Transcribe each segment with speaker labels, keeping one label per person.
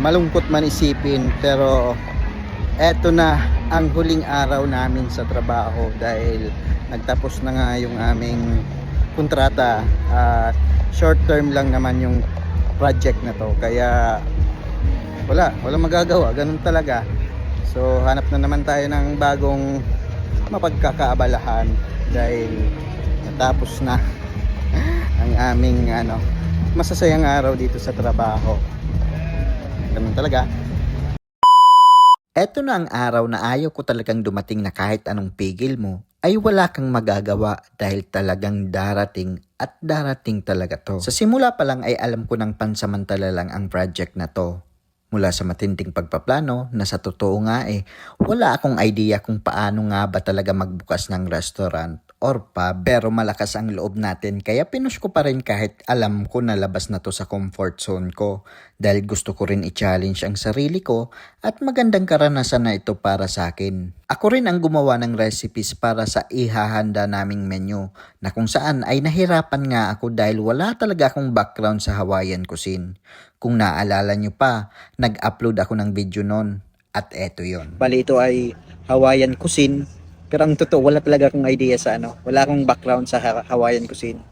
Speaker 1: malungkot man isipin pero eto na ang huling araw namin sa trabaho dahil nagtapos na nga yung aming kontrata at short term lang naman yung project na to. Kaya wala, walang magagawa ganun talaga. So hanap na naman tayo ng bagong mapagkakaabalahan dahil natapos na ang aming ano masasayang araw dito sa trabaho ganun talaga Eto na ang araw na ayaw ko talagang dumating na kahit anong pigil mo ay wala kang magagawa dahil talagang darating at darating talaga to. Sa simula pa lang ay alam ko ng pansamantala lang ang project na to. Mula sa matinding pagpaplano na sa totoo nga eh, wala akong idea kung paano nga ba talaga magbukas ng restaurant or pero malakas ang loob natin kaya pinush ko pa rin kahit alam ko na labas na to sa comfort zone ko dahil gusto ko rin i-challenge ang sarili ko at magandang karanasan na ito para sa akin. Ako rin ang gumawa ng recipes para sa ihahanda naming menu na kung saan ay nahirapan nga ako dahil wala talaga akong background sa Hawaiian cuisine. Kung naalala nyo pa, nag-upload ako ng video nun at eto yon. Bali ito ay Hawaiian cuisine pero ang totoo, wala talaga akong idea sa ano. Wala akong background sa Ha- Hawaiian cuisine.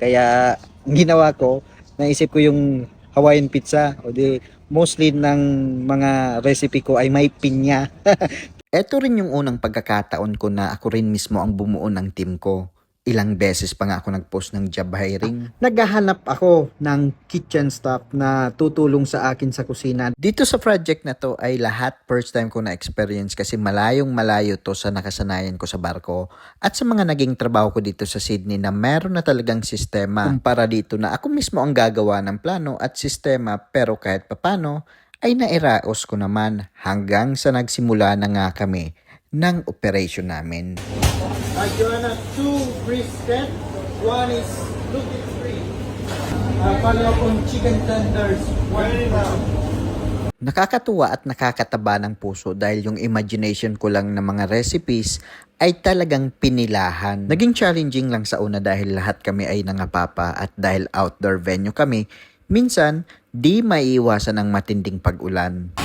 Speaker 1: Kaya, ang ginawa ko, naisip ko yung Hawaiian pizza. O di, mostly ng mga recipe ko ay may pinya. Ito rin yung unang pagkakataon ko na ako rin mismo ang bumuo ng team ko. Ilang beses pa nga ako nag-post ng job hiring. Naghahanap ako ng kitchen staff na tutulong sa akin sa kusina. Dito sa project na to ay lahat first time ko na experience kasi malayong malayo to sa nakasanayan ko sa barko. At sa mga naging trabaho ko dito sa Sydney na meron na talagang sistema kumpara dito na ako mismo ang gagawa ng plano at sistema pero kahit papano ay nairaos ko naman hanggang sa nagsimula na nga kami ng operation namin. Uh, Joanna, two brisket, one is gluten free. Uh, follow on chicken tenders, one Nakakatuwa at nakakataba ng puso dahil yung imagination ko lang ng mga recipes ay talagang pinilahan. Naging challenging lang sa una dahil lahat kami ay nangapapa at dahil outdoor venue kami, minsan di maiiwasan ang matinding pag-ulan.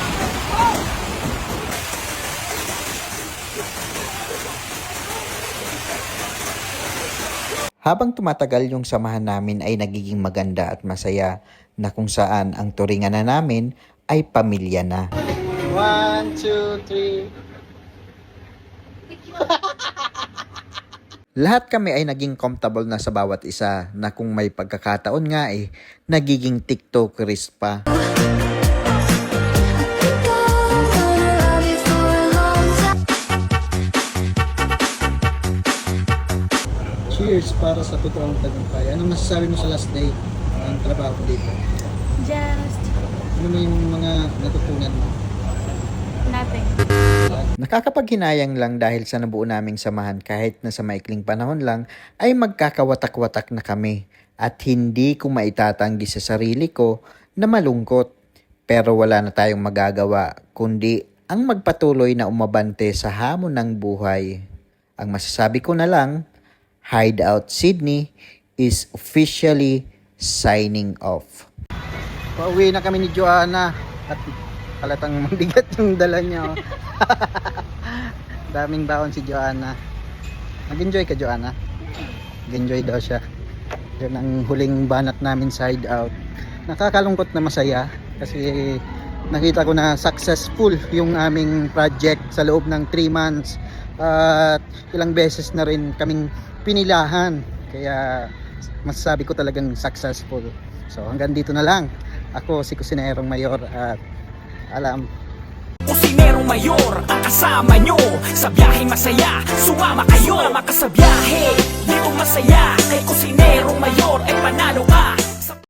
Speaker 1: Habang tumatagal yung samahan namin ay nagiging maganda at masaya na kung saan ang turingan na namin ay pamilya na. One, two, three. Lahat kami ay naging comfortable na sa bawat isa na kung may pagkakataon nga eh, nagiging TikTokeris pa. Cheers para sa totoong tagumpay. Anong masasabi mo sa last day ng trabaho dito?
Speaker 2: Just
Speaker 1: Ano mo yung mga natutunan mo?
Speaker 2: nothing.
Speaker 1: Nakakapaghinayang lang dahil sa nabuo naming samahan kahit na sa maikling panahon lang ay magkakawatak-watak na kami at hindi ko maitatanggi sa sarili ko na malungkot. Pero wala na tayong magagawa kundi ang magpatuloy na umabante sa hamon ng buhay. Ang masasabi ko na lang, Hideout Sydney is officially signing off. Pauwi na kami ni Joanna at halatang mabigat yung dala niya. oh. Daming baon si Joanna. Nag-enjoy ka Joanna? Nag-enjoy daw siya. Yun ang huling banat namin sa hideout. Nakakalungkot na masaya kasi nakita ko na successful yung aming project sa loob ng 3 months at ilang beses na rin kaming pinilahan. Kaya masasabi ko talagang successful. So hanggang dito na lang. Ako si Kusinerong Mayor at alam.
Speaker 3: Kusinerong Mayor ang kasama nyo. Sa biyahe masaya, sumama kayo. Sumama ka sa biyahe, di ko masaya. Kay Kusinerong Mayor ay panalo ka